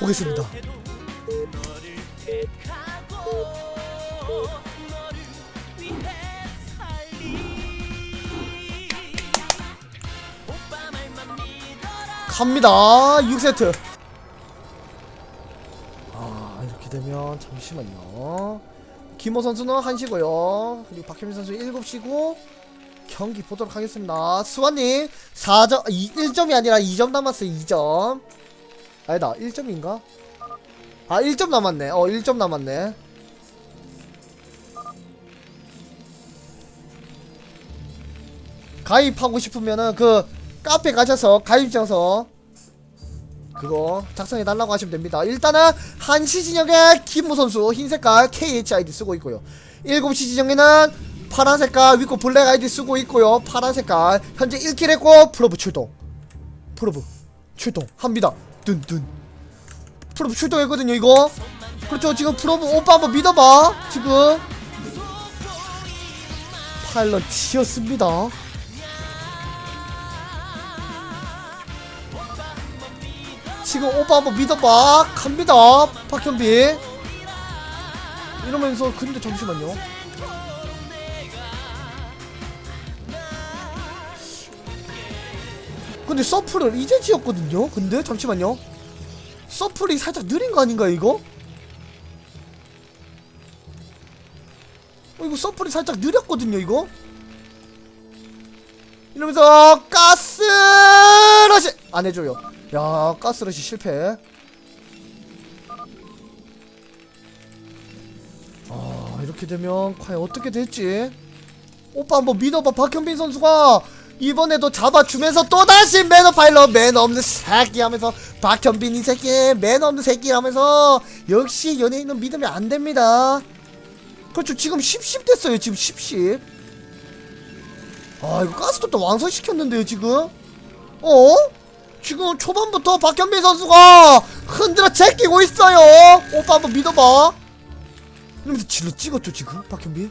보겠습니다. 갑니다. 6세트. 아, 이렇게 되면 잠시만요. 김호 선수는 1시고요. 그리고 박혜민 선수 7시고 경기 보도록 하겠습니다. 수완님 4점 2, 1점이 아니라 2점 남았어요. 2점. 아니다. 1점인가? 아, 1점 남았네. 어, 1점 남았네. 가입하고 싶으면은 그 카페 가셔서 가입증서 그거 작성해 달라고 하시면 됩니다. 일단은 1시 진영에 김무 선수 흰 색깔 KHID 쓰고 있고요. 7시 진영에는 파란 색깔 위코 블랙 아이디 쓰고 있고요. 파란 색깔 현재 1킬 했고 프로브 출동. 프로브 출동 합니다. 뚠뚠. 프로브 출동했거든요, 이거. 그렇죠. 지금 프로브 오빠 한번 믿어봐. 지금 파일럿 튀었습니다. 지금 오빠 한번 믿어봐 갑니다 박현빈 이러면서 근데 잠시만요 근데 서프를 이제 지었거든요? 근데 잠시만요. 서플이 살짝 느린 거 아닌가 이거? 어 이거 서플이 살짝 느렸거든요 이거? 이러면서 가스러시! 안 해줘요. 야 가스러시 실패. 아 이렇게 되면 과연 어떻게 될지? 오빠 한번 믿어봐 박현빈 선수가 이번에도 잡아주면서 또다시 매너 파일럿 매너 없는 새끼 하면서 박현빈 이 새끼 매너 없는 새끼 하면서 역시 연예인은 믿으면 안 됩니다. 그렇죠. 지금 10십 됐어요 지금 10십. 아 이거 가스톱도 완성시켰는데요 지금? 어? 지금 초반부터 박현민 선수가 흔들어 제끼고 있어요. 오빠 한번 믿어봐. 이러면서 질러 찍었죠 지금 박현민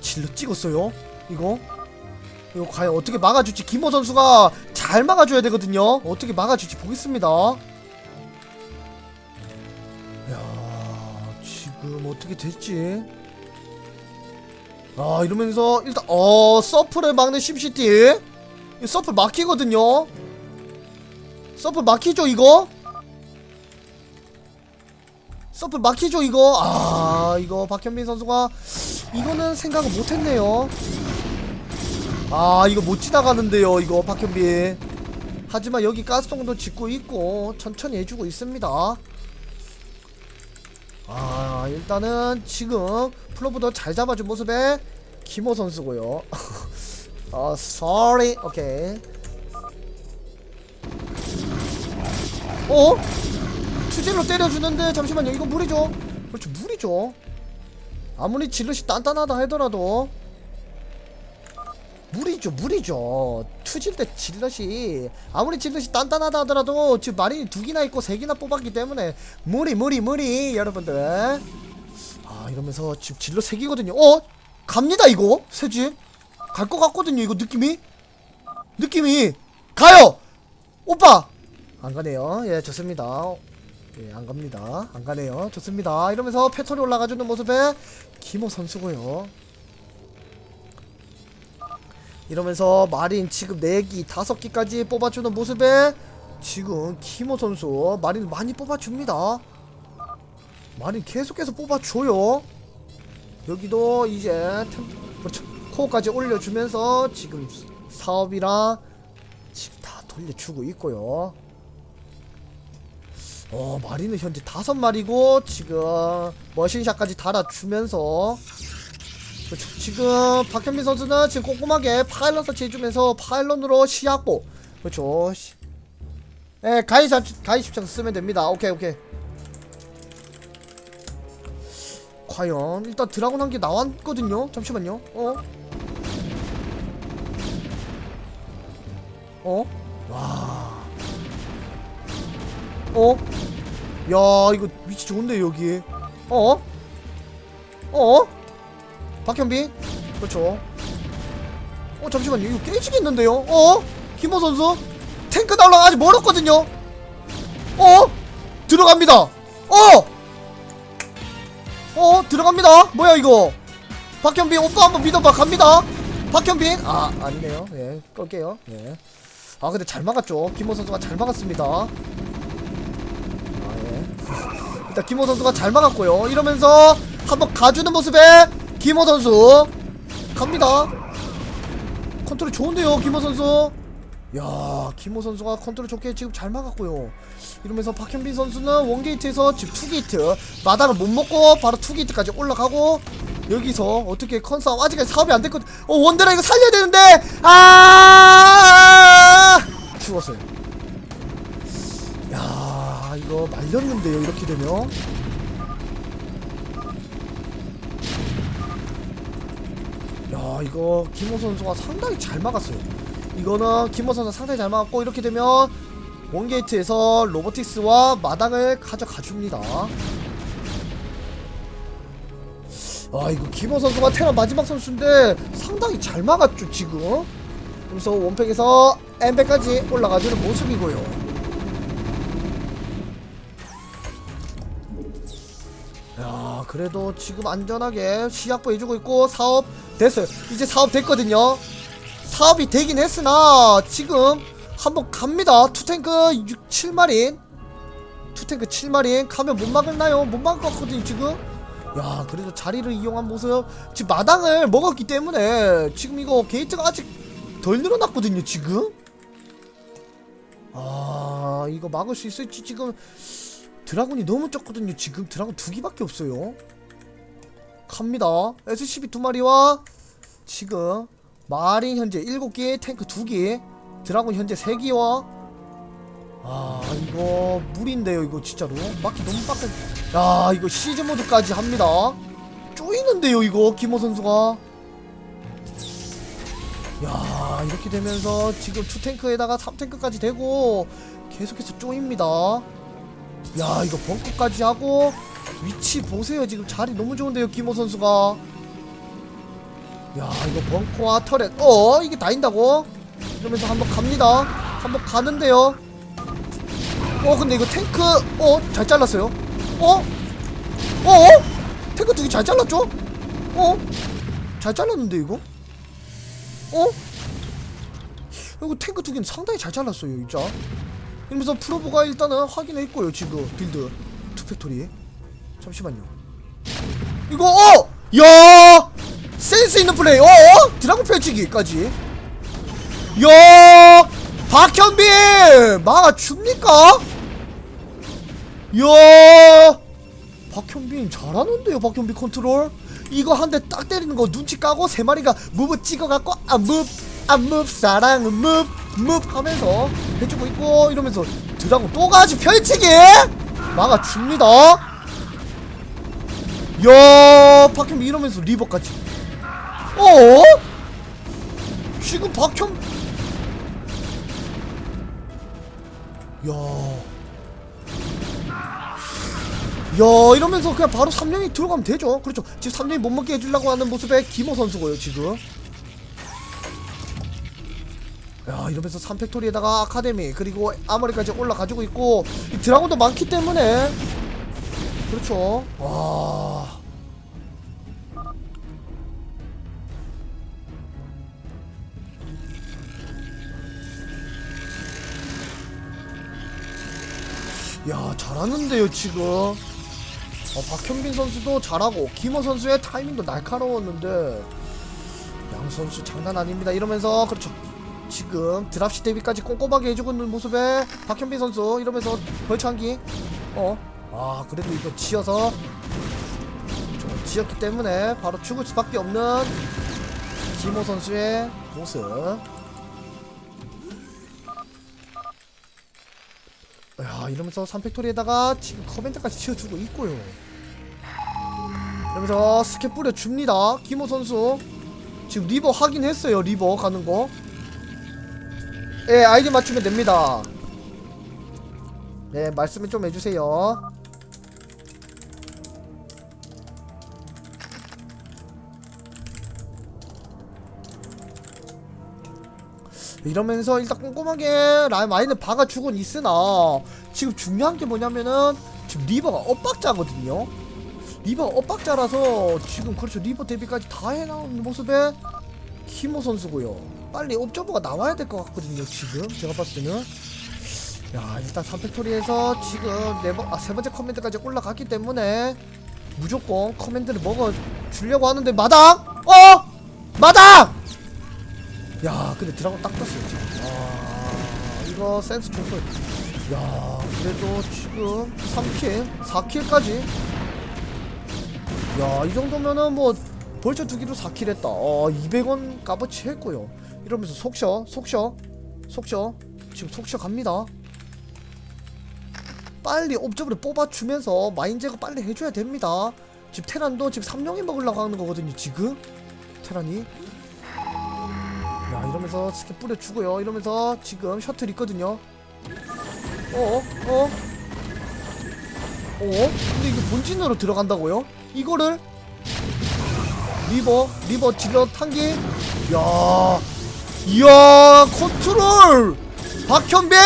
질러 찍었어요 이거? 이거 과연 어떻게 막아줄지? 김호 선수가 잘 막아줘야 되거든요. 어떻게 막아줄지 보겠습니다. 야 지금 어떻게 될지? 아 이러면서 일단 어 서프를 막는 심시티. 이 서플 막히거든요. 서플 막히죠 이거? 서플 막히죠 이거? 아 이거 박현민 선수가 이거는 생각을 못했네요 아 이거 못 지나가는데요 이거 박현빈 하지만 여기 가스통도 짓고 있고 천천히 해주고 있습니다. 아 일단은 지금 플로브도 잘 잡아준 모습의 김호 선수고요. 어 sorry. 오케이. 어? 투질로 때려주는데 잠시만요 이거 무리죠? 그렇죠 무리죠. 아무리 질럿이 단단하다 하더라도 무리죠 무리죠. 투질 때 질럿이 아무리 질럿이 단단하다 하더라도 지금 마린이 두 개나 있고 세 개나 뽑았기 때문에 무리 무리 무리 여러분들. 아 이러면서 지금 질럿 세 개거든요. 어? 갑니다 이거? 새집? 갈 것 같거든요 이거 느낌이? 느낌이? 가요! 오빠! 안 가네요. 예 좋습니다. 예, 안 갑니다. 안 가네요. 좋습니다. 이러면서 패턴이 올라가주는 모습의 김호 선수고요. 이러면서 마린 지금 4기, 5기까지 뽑아주는 모습에 지금 김호 선수 마린 많이 뽑아줍니다. 마린 계속해서 뽑아줘요. 여기도 이제 템, 그렇죠. 코어까지 올려주면서 지금 사업이랑 지금 다 돌려주고 있고요. 어 마리는 현재 다섯 마리고 지금 머신샷까지 달아주면서 그렇죠. 지금 박현민 선수는 지금 꼼꼼하게 파일럿 설치해주면서 파일럿으로 시합고 그렇죠 시- 예 가입 가입 십장 쓰면 됩니다 오케이 오케이 과연 일단 드라곤 한 개 나왔거든요 잠시만요 어? 어? 와 어? 야 이거 위치 좋은데 여기 어? 어? 박현빈? 그렇죠. 어 잠시만요. 이거 깨지겠는데요? 어? 김호 선수? 탱크 날라가지 아직 멀었거든요? 어? 들어갑니다. 어? 어? 들어갑니다. 뭐야 이거? 박현빈 오빠 한번 믿어봐. 갑니다. 박현빈. 아 아니네요. 예 끌게요. 예 아 근데 잘 막았죠. 김호 선수가 잘 막았습니다. 아예. 일단 김호 선수가 잘 막았고요. 이러면서 한번 가주는 모습에 김호 선수. 갑니다. 컨트롤 좋은데요 김호 선수? 야 김호 선수가 컨트롤 좋게 지금 잘 막았고요. 이러면서 박현빈 선수는 원게이트에서 지금 투게이트. 마당을 못 먹고 바로 투게이트까지 올라가고 여기서 어떻게 컨싸움 아직까지 사업이 안 됐거든. 어 원드라 이거 살려야 되는데! 아! 죽었어요. 야 이거 말렸는데요 이렇게 되면 야 이거 김호 선수가 상당히 잘 막았어요. 이거는 김호 선수 상당히 잘 막았고 이렇게 되면 원게이트에서 로보틱스와 마당을 가져가 줍니다. 아 이거 김호 선수가 테라 마지막 선수인데 상당히 잘 막았죠 지금. 그래서 원팩에서 엠백까지 올라가주는 모습이고요 그래도 지금 안전하게 시약보 해주고 있고 사업 됐어요. 이제 사업 됐거든요. 사업이 되긴 했으나 지금 한번 갑니다. 투탱크 6, 7마린. 투탱크 7마린. 가면 못 막을나요? 못 막을 것 같거든요 지금. 야 그래도 자리를 이용한 모습. 지금 마당을 먹었기 때문에 지금 이거 게이트가 아직 덜 늘어났거든요 지금. 아 이거 막을 수 있을지 지금 드라군이 너무 적거든요. 지금 드라군 두 개밖에 없어요. 갑니다. SCB 두 마리와 지금 마린 현재 7개 탱크 2개 드라군 현재 3개와 아 이거 물인데요 이거 진짜로. 막기 너무 빡세 야 이거 시즈 모드까지 합니다. 쪼이는데요 이거 김호 선수가. 야 이렇게 되면서 지금 2탱크에다가 3탱크까지 되고 계속해서 쪼입니다 야 이거 벙커까지 하고 위치 보세요 지금 자리 너무 좋은데요 김호 선수가 야 이거 벙커와 터렛 어 이게 다 인다고 이러면서 한번 갑니다 한번 가는데요 어 근데 이거 탱크 어 잘 잘랐어요 어? 어? 어? 탱크 두 개 잘 잘랐죠? 어? 잘 잘랐는데 이거? 어? 이거 탱크 두 개는 상당히 잘 잘랐어요 진짜 이러면서 프로보가 일단은 확인했고요 지금 빌드. 투팩토리 잠시만요. 이거 어! 야! 센스 있는 플레이. 어? 드라곤 펼치기까지. 야! 박현빈! 막아줍니까? 야! 박현빈 잘하는데요 박현빈 컨트롤? 이거 한 대 딱 때리는 거 눈치 까고 세 마리가 무브 찍어갖고 아무아무 사랑은 무무 하면서 해주고 있고 이러면서 드라곤 또 가지 펼치기! 막아 줍니다. 야 박현빈 이러면서 리버까지. 어? 지금 박현 야. 야 이러면서 그냥 바로 3령이 들어가면 되죠. 그렇죠. 지금 3령이 못 먹게 해주려고 하는 모습의 김호 선수고요 지금 야 이러면서 3팩토리에다가 아카데미 그리고 아머리까지 올라가지고 있고 이 드라곤도 많기 때문에. 그렇죠. 와. 야 잘하는데요 지금. 어, 박현빈 선수도 잘하고 김호 선수의 타이밍도 날카로웠는데 양 선수 장난 아닙니다. 이러면서 그렇죠 지금 드랍시 데뷔까지 꼼꼼하게 해주고 있는 모습에 박현빈 선수 이러면서 벌창기. 어 아 그래도 이거 지어서 좀 지었기 때문에 바로 죽을 수밖에 없는 김호 선수의 모습. 야 이러면서 3팩토리에다가 지금 커맨드까지 지어주고 있고요. 이러면서 스캡 뿌려줍니다. 김호 선수. 지금 리버 확인했어요 리버 가는거 예 아이디 맞추면 됩니다. 네 말씀을 좀 해주세요. 이러면서 일단 꼼꼼하게 라인 마인을 박아주곤 있으나 지금 중요한 게 뭐냐면은 지금 리버가 엇박자거든요? 리버가 엇박자라서 지금 그렇죠. 리버 데뷔까지 다 해나오는 모습에 키모 선수고요 빨리 옵저버가 나와야 될 것 같거든요 지금. 제가 봤을 때는. 야 일단 3팩토리에서 지금 네 번, 아, 세 번째 커맨드까지 올라갔기 때문에 무조건 커맨드를 먹어 주려고 하는데 마당? 어? 마당! 야 근데 드라곤 딱 떴어요 지금. 아 이거 센스 좋고 야 그래도 지금 3킬 4킬까지? 야 이 정도면은 뭐 벌써 두 기로 4킬 했다. 어 200원 값어치 했고요 이러면서 속셔 속셔 속셔. 지금 속셔 갑니다. 빨리 옵저브를 뽑아주면서 마인제가 빨리 해줘야 됩니다. 지금 테란도 지금 3용이 먹으려고 하는 거거든요 지금. 테란이. 야 이러면서 스킬 뿌려주고요. 이러면서 지금 셔틀 있거든요. 어어? 어? 어? 근데 이거 본진으로 들어간다고요? 이거를 리버 리버 질러 탄기 야 이야 컨트롤! 박현배!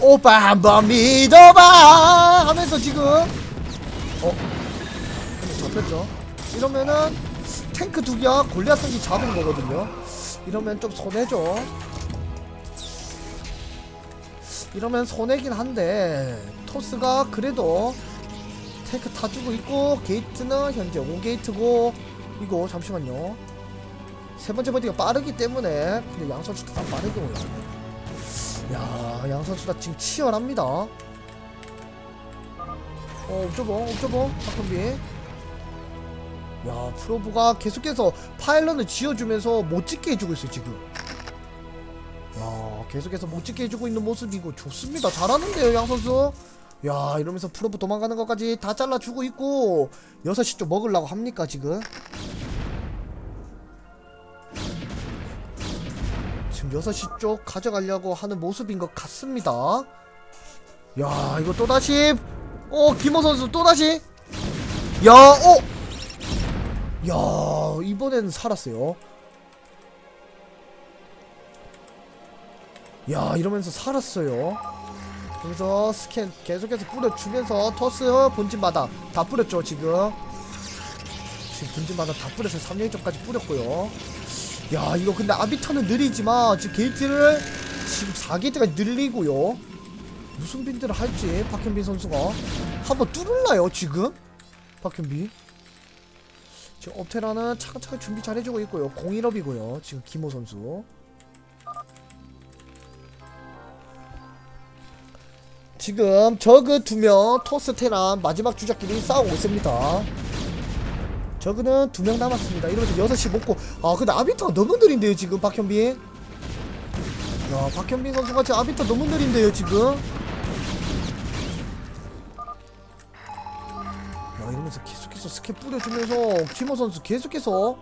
오빠 한번 믿어봐 하면서 지금 어? 접혔죠? 이러면은 탱크 두 개와 골리앗 한기 잡은 거거든요. 이러면 좀 손해죠. 이러면 손해긴 한데 토스가 그래도 탱크 타주고 있고 게이트는 현재 5게이트고 이거 잠시만요 세 번째 버디가 빠르기 때문에 근데 양 선수 다 빠르게 오요 야양 선수 다 지금 치열합니다. 어 옵저버 옵저버 박현비 야 프로브가 계속해서 파일런을 지어주면서 못 찍게 해주고 있어요 지금. 야 계속해서 못 찍게 해주고 있는 모습이고 좋습니다. 잘하는데요 양 선수. 야 이러면서 프로브 도망가는 것까지 다 잘라주고 있고 6시 쪽 먹으려고 합니까 지금 지금 6시 쪽 가져가려고 하는 모습인 것 같습니다. 야 이거 또다시? 어 김호 선수 또다시? 야 어! 야 이번엔 살았어요. 야 이러면서 살았어요. 그래서 스캔 계속해서 뿌려주면서 토스 본진마다 다 뿌렸죠 지금. 지금 본진마다 다 뿌려서 3년 쪽까지 뿌렸고요 야 이거 근데 아비타는 느리지만 지금 게이트를 지금 4게이트가 늘리고요. 무슨 빌드를 할지 박현빈 선수가. 한번 뚫을라요 지금? 박현빈. 지금 업테라는 차근차근 준비 잘 해주고 있고요. 01업이고요 지금 김호 선수. 지금 저그 두 명 토스 테란 마지막 주자끼리 싸우고 있습니다 저그는 두 명 남았습니다. 이러면서 6시 먹고 아 근데 아비터가 너무 느린데요 지금 박현빈? 야 박현빈 선수가 지금 아비터 너무 느린데요 지금? 야 이러면서 계속해서 스킬 뿌려주면서 김호 선수 계속해서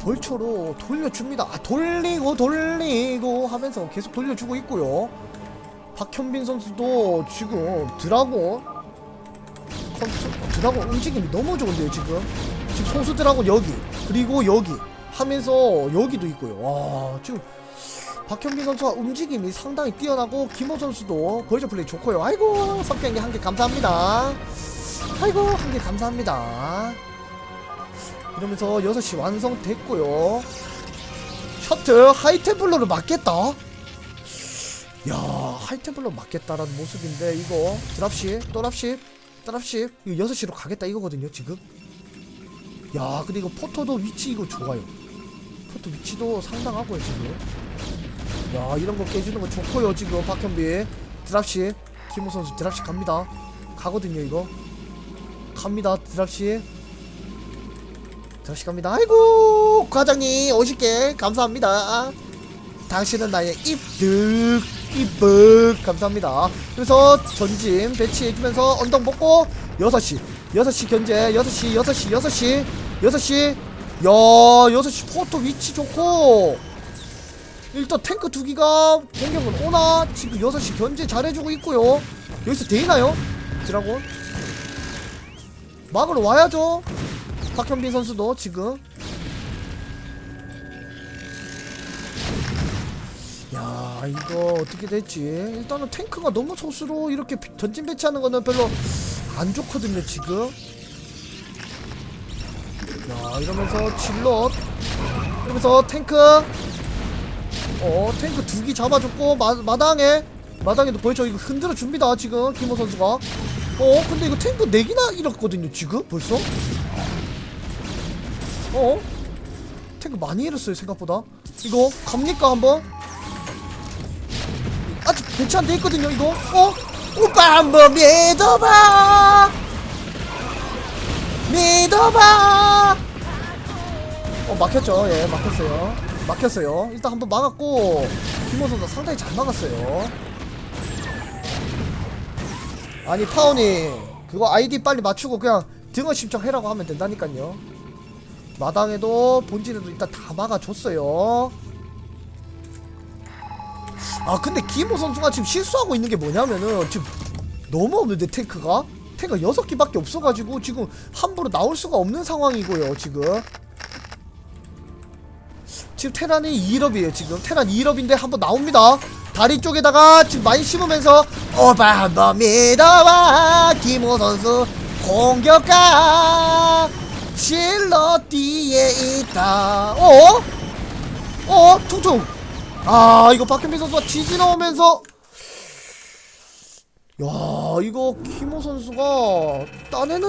벌초로 돌려줍니다. 아 돌리고 돌리고 하면서 계속 돌려주고 있고요. 박현빈 선수도 지금 드라곤 드라곤 움직임이 너무 좋은데요 지금? 지금 드라곤 여기 그리고 여기 하면서 여기도 있고요. 와 지금 박현빈 선수가 움직임이 상당히 뛰어나고 김호 선수도 벌저 플레이 좋고요. 아이고 석경이 한 개 감사합니다. 아이고 한 개 감사합니다. 이러면서 6시 완성됐고요. 셔틀 하이템플러를 맞겠다? 야 하이템플러 맞겠다라는 모습인데 이거. 드랍십 또랍십 드랍십 이거 6시로 가겠다 이거거든요 지금. 야 근데 이거 포토도 위치 이거 좋아요. 포토 위치도 상당하고요 지금. 야 이런 거 깨주는 거 좋고요 지금 박현비 드랍십 김호 선수 드랍십 갑니다. 가거든요 이거. 갑니다 드랍십 드랍십 갑니다. 아이고 과장님 50개 감사합니다. 당신은 나의 입득 입득. 감사합니다. 그래서 전진 배치해주면서 언덕 먹고 6시 6시 견제 6시 6시 6시 6시 야 6시 포토 위치 좋고. 일단 탱크 두 기가 공격은 오나? 지금 6시 견제 잘해주고 있고요. 여기서 데이나요? 드라곤? 막으러 와야죠. 박현빈 선수도 지금. 야 이거 어떻게 될지. 일단은 탱크가 너무 소수로 이렇게 비- 전진 배치하는 거는 별로 안 좋거든요 지금. 야 이러면서 질럿. 이러면서 탱크. 어 탱크 두 기 잡아줬고 마, 마당에. 마당에도 벌써 이거 흔들어 줍니다 지금 김호 선수가. 어 근데 이거 탱크 4기나 잃었거든요 지금 벌써? 어? 탱크 많이 잃었어요 생각보다. 이거 갑니까 한번 돼 있거든요 이거? 어? 오빠 한번 믿어봐. 믿어봐. 어 막혔죠. 예 막혔어요. 막혔어요. 일단 한번 막았고 김호 선수 상당히 잘 막았어요. 아니 파오니 그거 아이디 빨리 맞추고 그냥 등원 신청해라고 하면 된다니까요. 마당에도 본진에도 일단 다 막아줬어요 아 근데 김호 선수가 지금 실수하고 있는 게 뭐냐면은 지금 너무 없는데 탱크가? 탱크가 6기밖에 없어가지고 지금 함부로 나올 수가 없는 상황이고요 지금. 지금 테란이 2일업이에요 지금. 테란 2일업인데 한번 나옵니다. 다리 쪽에다가 지금 많이 심으면서 오빠 한번 믿어봐 김호 선수 공격가 실러 뒤에 있다. 어? 어? 퉁퉁 아 이거 박현민 선수가 지지 나오면서. 야 이거 김호 선수가 따내는